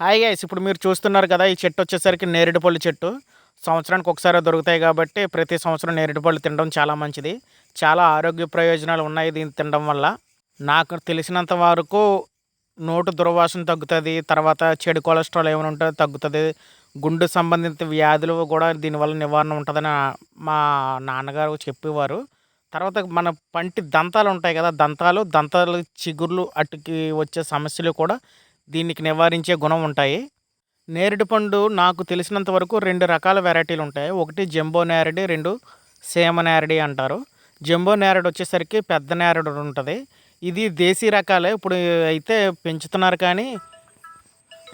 Hi guys ఇప్పుడు మీరు చూస్తున్నారు కదా ఈ చెట్టు వచ్చేసరికి నేరేడు పళ్ళు చెట్టు. సంవత్సరానికి ఒకసారి దొరుకుతాయి కాబట్టి ప్రతి సంవత్సరం నేరేడు పళ్ళు తినడం చాలా మంచిది. చాలా ఆరోగ్య ప్రయోజనాలు ఉన్నాయి దీన్ని తినడం వల్ల. నాకు తెలిసినంత వరకు నోటు దుర్వాసన తగ్గుతుంది తర్వాత చెడు కొలెస్ట్రాల్ ఏమైనా ఉంటే తగ్గుతుంది. గుండె సంబంధిత వ్యాధులు కూడా దీనివల్ల నివారణ ఉంటుందని మా నాన్నగారు చెప్పేవారు. తర్వాత మన పంటి దంతాలు ఉంటాయి కదా దంతాలు దంతాలు చిగుర్లు అటుకి వచ్చే సమస్యలు కూడా దీనికి నివారించే గుణం ఉంటాయి. నేరేడు పండు నాకు తెలిసినంత వరకు రెండు రకాల వెరైటీలు ఉంటాయి. ఒకటి జంబో నేరడి రెండు సేమ నేరడి అంటారు. జంబో నేరడు వచ్చేసరికి పెద్ద నేరడు ఉంటుంది. ఇది దేశీ రకాలే. ఇప్పుడు అయితే పెంచుతున్నారు కానీ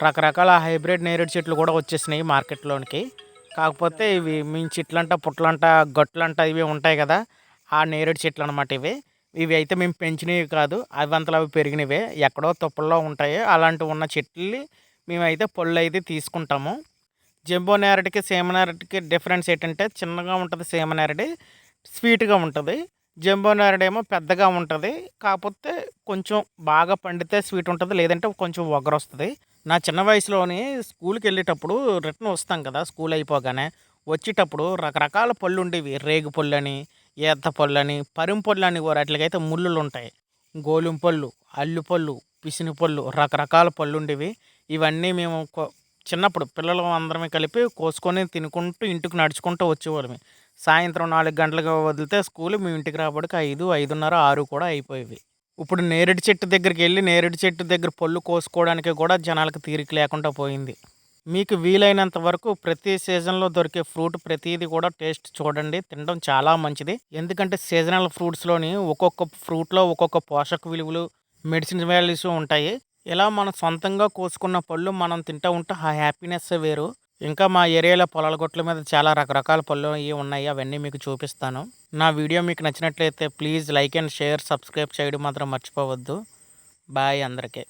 రకరకాల హైబ్రిడ్ నేరేడు చెట్లు కూడా వచ్చేసినాయి మార్కెట్లోనికి. కాకపోతే ఇవి మీ చెట్లంట పుట్లంట గట్లంట ఇవి ఉంటాయి కదా ఆ నేరేడు చెట్లు అనమాట ఇవి. ఇవి అయితే మేము పెంచినవి కాదు అవి అంతలో అవి పెరిగినవే. ఎక్కడో తుప్పల్లో ఉంటాయి. అలాంటివి ఉన్న చెట్లు మేమైతే పళ్ళు అయితే తీసుకుంటాము. జంబో నేరటికి సీమ డిఫరెన్స్ ఏంటంటే చిన్నగా ఉంటుంది సీమ నేరడి స్వీట్గా ఉంటుంది. జంబో నేరడేమో పెద్దగా ఉంటుంది. కాకపోతే కొంచెం బాగా పండితే స్వీట్ ఉంటుంది లేదంటే కొంచెం వస్తుంది నా చిన్న వయసులోనే స్కూల్కి వెళ్ళేటప్పుడు రిటర్న్ వస్తాం కదా స్కూల్ అయిపోగానే. వచ్చేటప్పుడు రకరకాల పళ్ళు ఉండేవి. రేగు పళ్ళు అని ఈత పళ్ళు అని పరుం వాటికైతే ముళ్ళులు ఉంటాయి గోలిం పళ్ళు అల్లు పళ్ళు పిసిని పళ్ళు రకరకాల పళ్ళు ఉండేవి ఇవన్నీ మేము చిన్నప్పుడు పిల్లలు అందరమే కలిపి కోసుకొని తినుకుంటూ ఇంటికి నడుచుకుంటూ వచ్చేవాళ్ళమే. సాయంత్రం నాలుగు గంటలకు వదిలితే స్కూల్ మేము ఇంటికి రాబడికి ఐదు ఐదున్నర ఆరు కూడా అయిపోయేవి. ఇప్పుడు నేరేడు చెట్టు దగ్గరికి వెళ్ళి నేరేడు చెట్టు దగ్గర పళ్ళు కోసుకోవడానికి కూడా జనాలకు తీరిక లేకుండా పోయింది. మీకు వీలైనంత వరకు ప్రతి సీజన్లో దొరికే ఫ్రూట్ ప్రతిదీ కూడా టేస్ట్ చూడండి. తినడం చాలా మంచిది. ఎందుకంటే సీజనల్ ఫ్రూట్స్లోని ఒక్కొక్క ఫ్రూట్లో ఒక్కొక్క పోషక విలువలు మెడిసిన్ వాల్యూస్ ఉంటాయి. ఇలా మనం సొంతంగా కోసుకున్న పళ్ళు మనం తింటూ ఉంటే ఆ హ్యాపీనెస్ వేరు. ఇంకా మా ఏరియాలో పొలాల గొట్ల మీద చాలా రకరకాల పళ్ళు అవి ఉన్నాయి. అవన్నీ మీకు చూపిస్తాను. నా వీడియో మీకు నచ్చినట్లయితే please like and share subscribe చేయడం మాత్రం మర్చిపోవద్దు. బాయ్ అందరికీ.